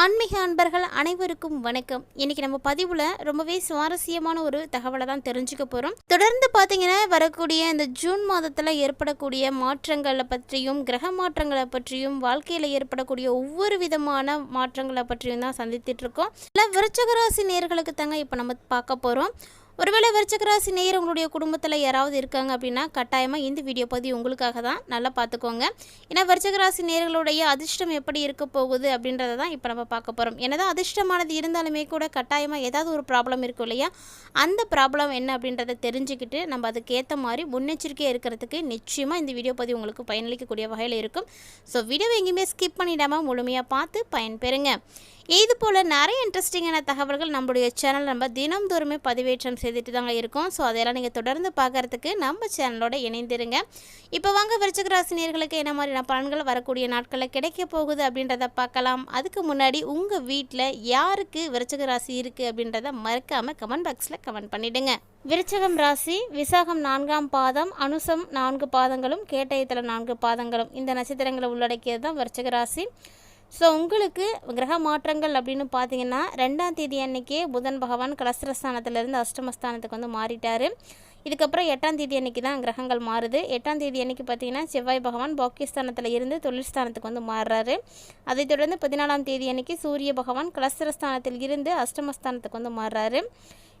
ஆன்மீக அன்பர்கள் அனைவருக்கும் வணக்கம். இன்னைக்கு நம்ம பதிவில் ரொம்பவே சுவாரஸ்யமான ஒரு தகவலை தான் தெரிஞ்சுக்க போகிறோம் தொடர்ந்து பார்த்தீங்கன்னா வரக்கூடிய இந்த ஜூன் மாதத்தில் ஏற்படக்கூடிய மாற்றங்களை பற்றியும் கிரக மாற்றங்களை பற்றியும் வாழ்க்கையில் ஏற்படக்கூடிய ஒவ்வொரு விதமான மாற்றங்களை பற்றியும் தான் சந்தித்துட்டு இருக்கோம். இல்லை விருச்சகராசி நேர்களுக்கு தாங்க இப்போ நம்ம பார்க்க போகிறோம் ஒருவேளை விருச்சகராசி நேயர் உங்களுடைய குடும்பத்தில் யாராவது இருக்காங்க அப்படின்னா கட்டாயமாக இந்த வீடியோ பதிவு உங்களுக்காக தான். நல்லா பார்த்துக்கோங்க ஏன்னா விருச்சகராசி நேர்களுடைய அதிர்ஷ்டம் எப்படி இருக்க போகுது அப்படின்றத தான் இப்போ நம்ம பார்க்க போகிறோம் என்னதான் அதிர்ஷ்டமானது இருந்தாலுமே கூட கட்டாயமாக ஏதாவது ஒரு ப்ராப்ளம் இருக்கும் இல்லையா? அந்த ப்ராப்ளம் என்ன அப்படின்றத தெரிஞ்சுக்கிட்டு நம்ம அதுக்கேற்ற மாதிரி முன்னெச்சரிக்கையாக இருக்கிறதுக்கு நிச்சயமாக இந்த வீடியோ பதிவு உங்களுக்கு பயனளிக்கக்கூடிய வகையில் இருக்கும். ஸோ வீடியோவை எங்கேயுமே ஸ்கிப் பண்ணிடாமல் முழுமையாக பார்த்து பயன்பெறுங்க. இது போல் நிறைய இன்ட்ரெஸ்டிங்கான தகவல்கள் நம்மளுடைய சேனல் நம்ம தினம்தோறுமே பதிவேற்றம் செய்துட்டு தாங்க இருக்கோம். ஸோ அதெல்லாம் நீங்கள் தொடர்ந்து பார்க்கறதுக்கு நம்ம சேனலோட இணைந்திருங்க. இப்போ வாங்க விருச்சிக ராசினியர்களுக்கு என்ன மாதிரியான பலன்கள் வரக்கூடிய நாட்களில் கிடைக்க போகுது அப்படின்றத பார்க்கலாம். அதுக்கு முன்னாடி உங்கள் வீட்டில் யாருக்கு விருச்சிக ராசி இருக்குது அப்படின்றத மறக்காமல் கமெண்ட் பாக்ஸில் கமெண்ட் பண்ணிவிடுங்க விருச்சகம் ராசி விசாகம் நான்காம் பாதம் அனுசம் நான்கு பாதங்களும் கேட்டயத்தில் நான்கு பாதங்களும். இந்த நட்சத்திரங்களை உள்ளடக்கியது தான் விருச்சக ராசி. ஸோ உங்களுக்கு கிரக மாற்றங்கள் அப்படின்னு பார்த்தீங்கன்னா ரெண்டாம் தேதி அன்னைக்கே புதன் பகவான் கலஸ்திரஸ்தானத்திலேருந்து அஷ்டமஸ்தானத்துக்கு வந்து மாறிட்டார். இதுக்கப்புறம் எட்டாம் தேதி அன்னைக்கு தான் கிரகங்கள் மாறுது. எட்டாம் தேதி அன்னைக்கு பார்த்தீங்கன்னா செவ்வாய் பகவான் பாக்கியஸ்தானத்தில் இருந்து தொழில்ஸ்தானத்துக்கு வந்து மாறுறாரு. அதைத் தொடர்ந்து பதினாலாம் தேதி அன்னைக்கு சூரிய பகவான் கலஸ்திரஸ்தானத்தில் இருந்து அஷ்டமஸ்தானத்துக்கு வந்து மாறுறாரு.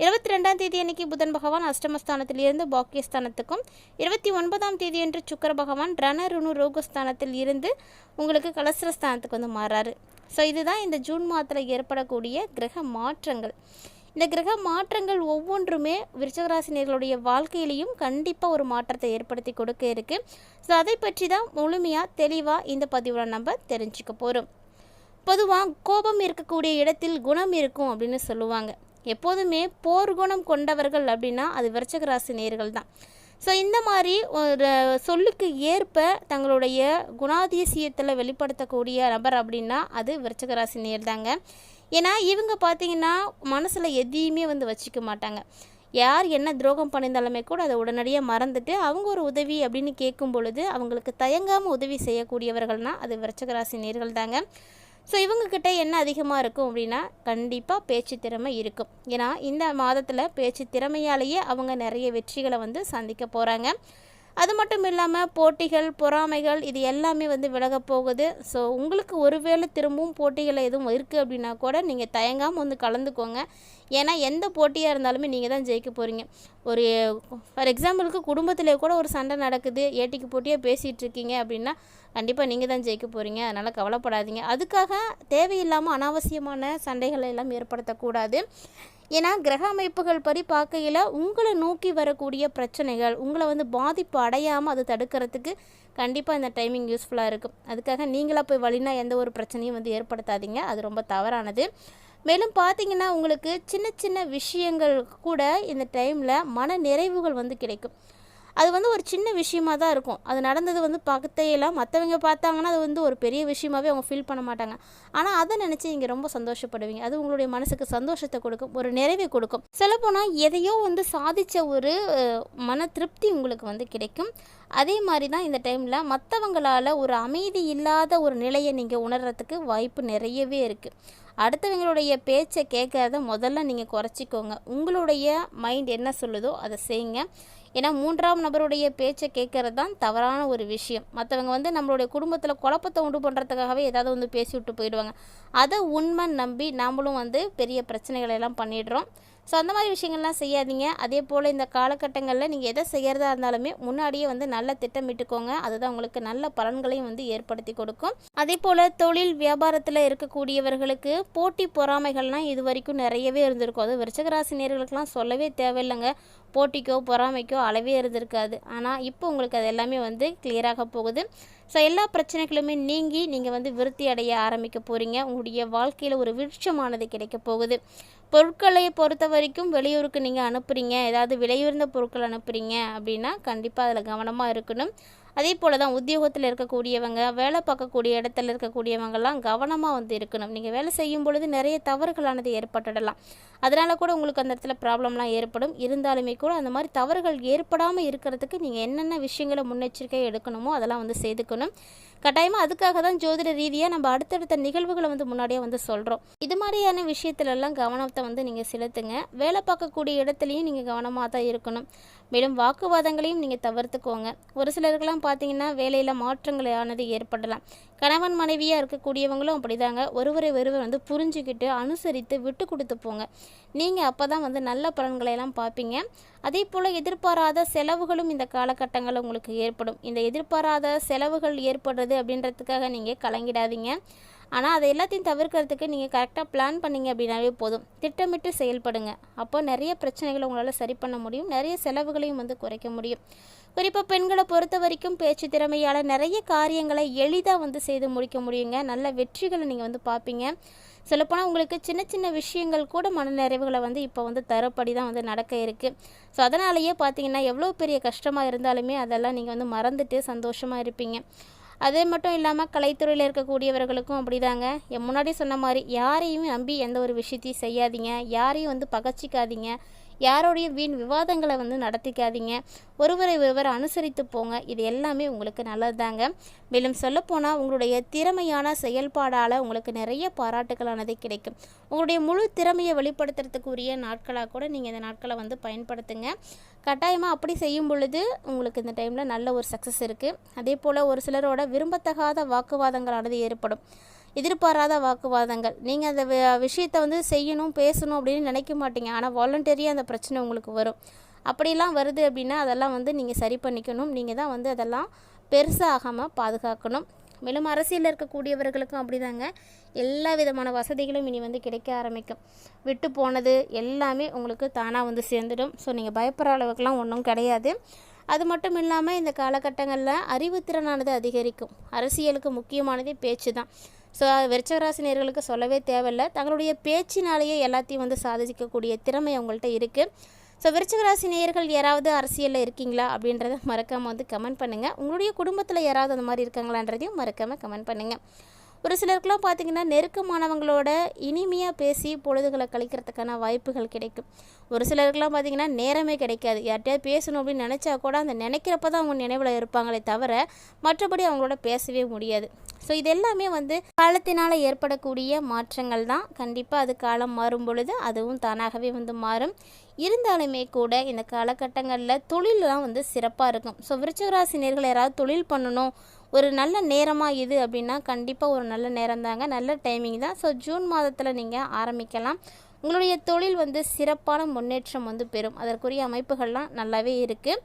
இருபத்தி ரெண்டாம் தேதி அன்னைக்கு புதன் பகவான் அஷ்டமஸ்தானத்தில் இருந்து பாக்கியஸ்தானத்துக்கும் இருபத்தி ஒன்பதாம் தேதி என்று சுக்கர பகவான் ரணருணு ரோகஸ்தானத்தில் இருந்து உங்களுக்கு கலசரஸ்தானத்துக்கு வந்து மாறாரு. ஸோ இதுதான் இந்த ஜூன் மாதத்தில் ஏற்படக்கூடிய கிரக மாற்றங்கள். இந்த கிரக மாற்றங்கள் ஒவ்வொன்றுமே விருச்சகராசினியர்களுடைய வாழ்க்கையிலையும் கண்டிப்பாக ஒரு மாற்றத்தை ஏற்படுத்தி கொடுக்க இருக்குது ஸோ அதை பற்றி தான் முழுமையாக தெளிவாக இந்த பதிவில் நம்ம தெரிஞ்சுக்க போகிறோம் பொதுவாக கோபம் இருக்கக்கூடிய இடத்தில் குணம் இருக்கும் அப்படின்னு சொல்லுவாங்க. எப்போதுமே போர் குணம் கொண்டவர்கள் அப்படின்னா அது விருச்சக ராசி நேர்கள் தான் ஸோ இந்த மாதிரி ஒரு சொல்லுக்கு ஏற்ப தங்களுடைய குணாதிசயத்தில் வெளிப்படுத்தக்கூடிய நபர் அப்படின்னா அது விருச்சக ராசி நேர் தாங்க ஏன்னா இவங்க பார்த்தீங்கன்னா மனசில் எதையுமே வந்து வச்சுக்க மாட்டாங்க. யார் என்ன துரோகம் பண்ணியிருந்தாலுமே கூட அதை உடனடியாக மறந்துட்டு அவங்க ஒரு உதவி அப்படின்னு கேட்கும் பொழுது அவங்களுக்கு தயங்காமல் உதவி செய்யக்கூடியவர்கள்னால் அது விருச்சக ராசி நேர்கள் தாங்க ஸோ இவங்கக்கிட்ட என்ன அதிகமாக இருக்கும் அப்படின்னா கண்டிப்பாக பேச்சு திறமை இருக்கும். ஏன்னா இந்த மாதத்தில் பேச்சு திறமையாலேயே அவங்க நிறைய வெற்றிகளை வந்து சந்திக்க போகிறாங்க அது மட்டும் இல்லாமல் போட்டிகள் பொறாமைகள் இது எல்லாமே வந்து விலக போகுது. ஸோ உங்களுக்கு ஒருவேளை திரும்பவும் போட்டிகள் எதுவும் இருக்குது அப்படின்னா கூட நீங்கள் தயங்காமல் வந்து கலந்துக்கோங்க. ஏன்னா எந்த போட்டியாக இருந்தாலுமே நீங்கள் தான் ஜெயிக்க போகிறீங்க ஒரு ஃபார் எக்ஸாம்பிளுக்கு குடும்பத்தில் கூட ஒரு சண்டை நடக்குது ஏட்டிக்கு போட்டியாக பேசிகிட்டு இருக்கீங்க அப்படின்னா கண்டிப்பாக நீங்கள் தான் ஜெயிக்க போகிறீங்க அதனால் கவலைப்படாதீங்க. அதுக்காக தேவையில்லாமல் அனாவசியமான சண்டைகளை எல்லாம் ஏற்படுத்தக்கூடாது. ஏன்னா கிரக அமைப்புகள் படி பார்க்கையில் உங்களை நோக்கி வரக்கூடிய பிரச்சனைகள் உங்களை வந்து பாதிப்பு அடையாமல் அதை தடுக்கிறதுக்கு கண்டிப்பாக இந்த டைமிங் யூஸ்ஃபுல்லாக இருக்கும். அதுக்காக நீங்களாக போய் வழினா எந்த ஒரு பிரச்சனையும் வந்து ஏற்படுத்தாதீங்க. அது ரொம்ப தவறானது. மேலும் பார்த்தீங்கன்னா உங்களுக்கு சின்ன சின்ன விஷயங்கள் கூட இந்த டைமில் மன நிறைவுகள் வந்து கிடைக்கும். அது வந்து ஒரு சின்ன விஷயமாக தான் இருக்கும். அது நடந்தது வந்து பார்த்தையெல்லாம் மற்றவங்க பார்த்தாங்கன்னா அது வந்து ஒரு பெரிய விஷயமாவே அவங்க ஃபீல் பண்ண மாட்டாங்க. ஆனால் அதை நினச்சி நீங்கள் ரொம்ப சந்தோஷப்படுவீங்க. அது உங்களுடைய மனசுக்கு சந்தோஷத்தை கொடுக்கும். ஒரு நிறைவை கொடுக்கும். சொல்லப்போனால் எதையோ வந்து சாதித்த ஒரு மன திருப்தி உங்களுக்கு வந்து கிடைக்கும். அதே மாதிரி தான் இந்த டைமில் மற்றவங்களால் ஒரு அமைதி இல்லாத ஒரு நிலையை நீங்கள் உணர்கிறதுக்கு வாய்ப்பு நிறையவே இருக்குது அடுத்தவங்களுடைய பேச்சை கேட்காத முதல்ல நீங்கள் குறைச்சிக்கோங்க. உங்களுடைய மைண்ட் என்ன சொல்லுதோ அதை செய்யுங்க. ஏன்னா மூன்றாம் நபருடைய பேச்சை கேட்கறது தான் தவறான ஒரு விஷயம். மற்றவங்க வந்து நம்மளுடைய குடும்பத்தில் குழப்பத்தை உண்டு பண்ணுறதுக்காகவே ஏதாவது வந்து பேசி விட்டு போயிடுவாங்க. அதை உண்மை நம்பி நாமளும் வந்து பெரிய பிரச்சனைகளை எல்லாம் பண்ணிடுறோம். ஸோ அந்த மாதிரி விஷயங்கள்லாம் செய்யாதீங்க. அதே போல் இந்த காலகட்டங்களில் நீங்கள் எதை செய்கிறதா இருந்தாலுமே முன்னாடியே வந்து நல்லா திட்டமிட்டுக்கோங்க. அதுதான் உங்களுக்கு நல்ல பலன்களையும் வந்து ஏற்படுத்தி கொடுக்கும். அதே போல் தொழில் வியாபாரத்தில் இருக்கக்கூடியவர்களுக்கு போட்டி பொறாமைகள்லாம் இது வரைக்கும் நிறையவே இருந்திருக்கும். அது விருச்சகராசி நேர்களுக்கெல்லாம் சொல்லவே தேவையில்லைங்க. போட்டிக்கோ பொறாமைக்கோ அளவே இருந்திருக்காது ஆனால் இப்போ உங்களுக்கு அது எல்லாமே வந்து கிளியராக போகுது. ஸோ எல்லா பிரச்சனைகளுமே நீங்கி நீங்கள் வந்து விருத்தி அடைய ஆரம்பிக்க போகிறீங்க உங்களுடைய வாழ்க்கையில் ஒரு விருட்சமானது கிடைக்க போகுது. பொருட்களை பொறுத்த வரைக்கும் வெளியூருக்கு நீங்கள் அனுப்புகிறீங்க ஏதாவது விலையுயர்ந்த பொருட்கள் அனுப்புகிறீங்க அப்படின்னா கண்டிப்பாக அதில் கவனமாக இருக்கணும். அதே போல் தான் உத்தியோகத்தில் இருக்கக்கூடியவங்க வேலை பார்க்கக்கூடிய இடத்துல இருக்கக்கூடியவங்கெல்லாம் கவனமாக வந்து இருக்கணும். நீங்கள் வேலை செய்யும் பொழுது நிறைய தவறுகளானது ஏற்பட்டுடலாம். அதனால் கூட உங்களுக்கு அந்த இடத்துல ப்ராப்ளம்லாம் ஏற்படும். இருந்தாலுமே கூட அந்த மாதிரி தவறுகள் ஏற்படாமல் இருக்கிறதுக்கு நீங்கள் என்னென்ன விஷயங்களை முன்னெச்சரிக்கை எடுக்கணுமோ அதெல்லாம் வந்து செய்துக்கணும். கட்டாயமாக அதுக்காக தான் ஜோதிட ரீதியாக நம்ம அடுத்தடுத்த நிகழ்வுகளை வந்து முன்னாடியே வந்து சொல்கிறோம் இது மாதிரியான விஷயத்துலலாம் கவனத்தை வந்து நீங்கள் செலுத்துங்க. வேலை பார்க்கக்கூடிய இடத்துலையும் நீங்கள் கவனமாக தான் இருக்கணும். மேலும் வாக்குவாதங்களையும் நீங்கள் தவிர்த்துக்கோங்க. ஒரு சிலருக்கெல்லாம் பார்த்தீங்கன்னா வேலையில் மாற்றங்களானது ஏற்படலாம். கணவன் மனைவியாக இருக்கக்கூடியவங்களும் அப்படிதாங்க. ஒருவரை ஒருவர் வந்து புரிஞ்சுக்கிட்டு அனுசரித்து விட்டு கொடுத்து போங்க. நீங்கள் அப்போ தான் வந்து நல்ல பலன்களை எல்லாம் பார்ப்பீங்க. அதே போல் எதிர்பாராத செலவுகளும் இந்த காலகட்டங்களில் உங்களுக்கு ஏற்படும். இந்த எதிர்பாராத செலவுகள் ஏற்படுறது அப்படின்றதுக்காக நீங்கள் கலங்கிடாதீங்க. ஆனால் அதை எல்லாத்தையும் தவிர்க்கிறதுக்கு நீங்கள் கரெக்டாக பிளான் பண்ணீங்க அப்படின்னாவே போதும். திட்டமிட்டு செயல்படுங்க. அப்போ நிறைய பிரச்சனைகளை உங்களால் சரி பண்ண முடியும். நிறைய செலவுகளையும் வந்து குறைக்க முடியும். குறிப்பாக பெண்களை பொறுத்த வரைக்கும் பேச்சு திறமையால் நிறைய காரியங்களை எளிதாக வந்து செய்து முடிக்க முடியுங்க. நல்ல வெற்றிகளை நீங்கள் வந்து பார்ப்பீங்க. சொல்லப்போனால் உங்களுக்கு சின்ன சின்ன விஷயங்கள் கூட மனநிறைவுகளை வந்து இப்போ வந்து தரப்படி தான் வந்து நடக்க இருக்குது ஸோ அதனாலேயே பார்த்தீங்கன்னா எவ்வளோ பெரிய கஷ்டமாக இருந்தாலுமே அதெல்லாம் நீங்கள் வந்து மறந்துட்டு சந்தோஷமாக இருப்பீங்க. அதே மட்டும் இல்லாமல் கலைத்துறையில் இருக்கக்கூடியவர்களுக்கும் அப்படிதாங்க. முன்னாடி சொன்ன மாதிரி யாரையும் நம்பி எந்த ஒரு விஷயத்தையும் செய்யாதீங்க. யாரையும் வந்து பகச்சிக்காதீங்க. யாரோடைய வீண் விவாதங்களை வந்து நடத்திக்காதீங்க. ஒருவரை ஒருவர் அனுசரித்து போங்க. இது எல்லாமே உங்களுக்கு நல்லது தாங்க மேலும் சொல்லப்போனால் உங்களுடைய திறமையான செயல்பாடால் உங்களுக்கு நிறைய பாராட்டுகளானது கிடைக்கும். உங்களுடைய முழு திறமையை வெளிப்படுத்துறதுக்குரிய நாட்களாக கூட நீங்கள் இந்த நாட்களை வந்து பயன்படுத்துங்க. கட்டாயமாக அப்படி செய்யும் பொழுது உங்களுக்கு இந்த டைமில் நல்ல ஒரு சக்ஸஸ் இருக்குது அதே போல் ஒரு சிலரோட விரும்பத்தகாத வாக்குவாதங்களானது ஏற்படும். எதிர்பாராத வாக்குவாதங்கள். நீங்கள் அந்த விஷயத்தை வந்து செய்யணும் பேசணும் அப்படின்னு நினைக்க மாட்டீங்க. ஆனால் வாலண்டரியாக அந்த பிரச்சனை உங்களுக்கு வரும். அப்படிலாம் வருது அப்படின்னா அதெல்லாம் வந்து நீங்கள் சரி பண்ணிக்கணும். நீங்கள் தான் வந்து அதெல்லாம் பெருசாகாமல் பாதுகாக்கணும். மேலும் அரசியலில் இருக்கக்கூடியவர்களுக்கும் அப்படிதாங்க. எல்லா விதமான வசதிகளும் இனி வந்து கிடைக்க ஆரம்பிக்கும். விட்டு போனது எல்லாமே உங்களுக்கு தானாக வந்து சேர்ந்துடும். ஸோ நீங்கள் பயப்படுற அளவுக்குலாம் ஒன்றும் கிடையாது. அது மட்டும் இல்லாமல் இந்த காலகட்டங்களில் அறிவுத்திறனானது அதிகரிக்கும். அரசியலுக்கு முக்கியமானதே பேச்சு தான் ஸோ விருச்சகராசினியர்களுக்கு சொல்லவே தேவையில்லை. தங்களுடைய பேச்சினாலேயே எல்லாத்தையும் வந்து சாதிக்கக்கூடிய திறமை அவங்கள்ட்ட இருக்குது ஸோ விருச்சகராசி நேயர்கள் யாராவது அரசியலில் இருக்கீங்களா அப்படின்றத மறக்காமல் வந்து கமெண்ட் பண்ணுங்கள் உங்களுடைய குடும்பத்தில் யாராவது அந்த மாதிரி இருக்காங்களான்றதையும் மறக்காமல் கமெண்ட் பண்ணுங்கள் ஒரு சிலருக்குலாம் பார்த்திங்கன்னா நெருக்கமானவங்களோட இனிமையாக பேசி பொழுதுகளை கழிக்கிறதுக்கான வாய்ப்புகள் கிடைக்கும். ஒரு சிலருக்குலாம் பார்த்திங்கன்னா நேரமே கிடைக்காது. யார்கிட்டயாவது பேசணும் அப்படின்னு நினச்சா கூட அந்த நினைக்கிறப்ப தான் அவங்க நினைவில் இருப்பாங்களே தவிர மற்றபடி அவங்களோட பேசவே முடியாது. ஸோ இது எல்லாமே வந்து காலத்தினால் ஏற்படக்கூடிய மாற்றங்கள் தான் கண்டிப்பாக அது காலம் மாறும் பொழுது அதுவும் தானாகவே வந்து மாறும். இருந்தாலுமே கூட இந்த காலகட்டங்களில் தொழிலெலாம் வந்து சிறப்பாக இருக்கும். ஸோ விருச்சகராசினியர்கள் யாராவது தொழில் பண்ணணும் ஒரு நல்ல நேரமாக இது அப்படின்னா கண்டிப்பாக ஒரு நல்ல நேரம் தாங்க நல்ல டைமிங் தான். ஸோ ஜூன் மாதத்தில் நீங்கள் ஆரம்பிக்கலாம். உங்களுடைய தொழில் வந்து சிறப்பான முன்னேற்றம் வந்து பெறும். அதற்குரிய அமைப்புகள்லாம் நல்லாவே இருக்குது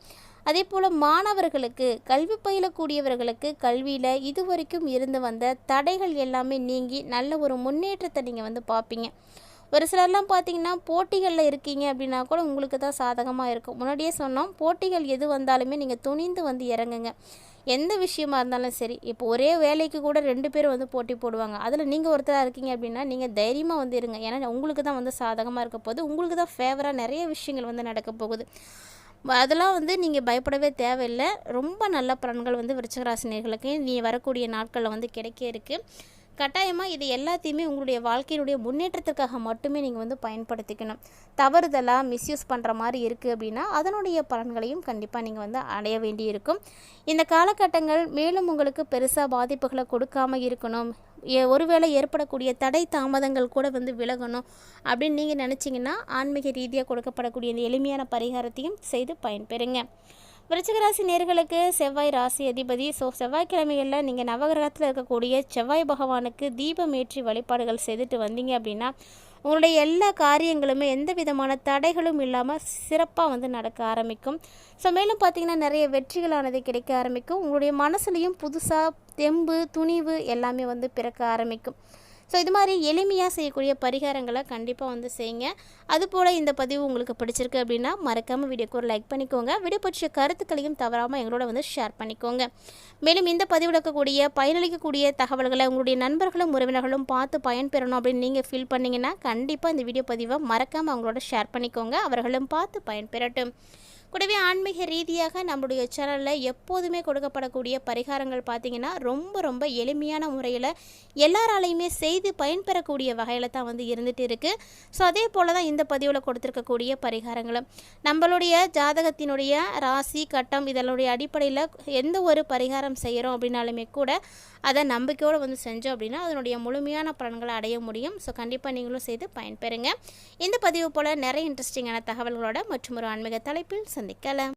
அதே போல் மாணவர்களுக்கு கல்வி பயிலக்கூடியவர்களுக்கு கல்வியில் இது வரைக்கும் இருந்து வந்த தடைகள் எல்லாமே நீங்கி நல்ல ஒரு முன்னேற்றத்தை நீங்கள் வந்து பார்ப்பீங்க ஒரு சிலர்லாம் பார்த்தீங்கன்னா போட்டிகளில் இருக்கீங்க அப்படின்னா கூட உங்களுக்கு தான் சாதகமாக இருக்கும். முன்னாடியே சொன்னோம் போட்டிகள் எது வந்தாலுமே நீங்கள் துணிந்து வந்து இறங்குங்க. எந்த விஷயமா இருந்தாலும் சரி இப்போ ஒரே வேலைக்கு கூட ரெண்டு பேரும் வந்து போட்டி போடுவாங்க. அதில் நீங்கள் ஒருத்தராக இருக்கீங்க அப்படின்னா நீங்கள் தைரியமாக வந்து இருங்க. ஏன்னா உங்களுக்கு தான் வந்து சாதகமாக இருக்க போது உங்களுக்கு தான் ஃபேவராக நிறைய விஷயங்கள் வந்து நடக்க போகுது. அதெல்லாம் வந்து நீங்கள் பயப்படவே தேவையில்லை. ரொம்ப நல்ல பலன்கள் வந்து விருச்சகராசினியர்களுக்கு நீ வரக்கூடிய நாட்களில் வந்து கிடைக்க இருக்குது கட்டாயமாக இது எல்லாத்தையுமே உங்களுடைய வாழ்க்கையினுடைய முன்னேற்றத்திற்காக மட்டுமே நீங்கள் வந்து பயன்படுத்திக்கணும். தவறுதலாக மிஸ்யூஸ் பண்ணுற மாதிரி இருக்குது அப்படின்னா அதனுடைய பலன்களையும் கண்டிப்பாக நீங்கள் வந்து அடைய வேண்டி இருக்கும் இந்த காலகட்டங்கள் மேலும் உங்களுக்கு பெருசாக பாதிப்புகளை கொடுக்காமல் இருக்கணும். ஒருவேளை ஏற்படக்கூடிய தடை தாமதங்கள் கூட வந்து விலகணும் அப்படின்னு நீங்கள் நினச்சிங்கன்னா ஆன்மீக ரீதியாக கொடுக்கப்படக்கூடிய இந்த எளிமையான பரிகாரத்தையும் செய்து பயன்பெறுங்க. விருச்சிகராசி நேர்களுக்கு செவ்வாய் ராசி அதிபதி. ஸோ செவ்வாய்க்கிழமைகளில் நீங்கள் நவகிரகத்தில் இருக்கக்கூடிய செவ்வாய் பகவானுக்கு தீபம் ஏற்றி வழிபாடுகள் செய்துட்டு வந்தீங்க அப்படின்னா உங்களுடைய எல்லா காரியங்களுமே எந்த விதமான தடைகளும் இல்லாமல் சிறப்பாக வந்து நடக்க ஆரம்பிக்கும். ஸோ மேலும் பார்த்திங்கன்னா நிறைய வெற்றிகளானது கிடைக்க ஆரம்பிக்கும். உங்களுடைய மனசுலேயும் புதுசாக தெம்பு துணிவு எல்லாமே வந்து பிறக்க ஆரம்பிக்கும். ஸோ இது மாதிரி எளிமையாக செய்யக்கூடிய பரிகாரங்களை கண்டிப்பாக வந்து செய்யுங்க. அதுபோல் இந்த பதிவு உங்களுக்கு பிடிச்சிருக்கு அப்படின்னா மறக்காமல் வீடியோக்கு ஒரு லைக் பண்ணிக்கோங்க. வீடியோ பற்றிய கருத்துக்களையும் தவறாமல் எங்களோட வந்து ஷேர் பண்ணிக்கோங்க. மேலும் இந்த பதிவில் இருக்கக்கூடிய பயனளிக்கக்கூடிய தகவல்களை உங்களுடைய நண்பர்களும் உறவினர்களும் பார்த்து பயன்பெறணும் அப்படின்னு நீங்கள் ஃபீல் பண்ணிங்கன்னா கண்டிப்பாக இந்த வீடியோ பதிவை மறக்காமல் அவங்களோட ஷேர் பண்ணிக்கோங்க. அவர்களும் பார்த்து பயன்பெறட்டும். கூடவே ஆன்மீக ரீதியாக நம்மளுடைய சேனலில் எப்போதுமே கொடுக்கப்படக்கூடிய பரிகாரங்கள் பார்த்திங்கன்னா ரொம்ப ரொம்ப எளிமையான முறையில் எல்லாராலையுமே செய்து பயன்பெறக்கூடிய வகையில் தான் வந்து இருந்துகிட்டு இருக்குது ஸோ அதே போல் தான் இந்த பதிவில் கொடுத்துருக்கக்கூடிய பரிகாரங்களும். நம்மளுடைய ஜாதகத்தினுடைய ராசி கட்டம் இதனுடைய அடிப்படையில் எந்த ஒரு பரிகாரம் செய்கிறோம் அப்படின்னாலுமே கூட அதை நம்பிக்கையோடு வந்து செஞ்சோம் அப்படின்னா அதனுடைய முழுமையான பலன்களை அடைய முடியும். ஸோ கண்டிப்பாக நீங்களும் செய்து பயன்பெறுங்க. இந்த பதிவு போல் நிறைய இன்ட்ரெஸ்டிங்கான தகவல்களோட மற்றும் ஒரு ஆன்மீக தலைப்பில் San Decala,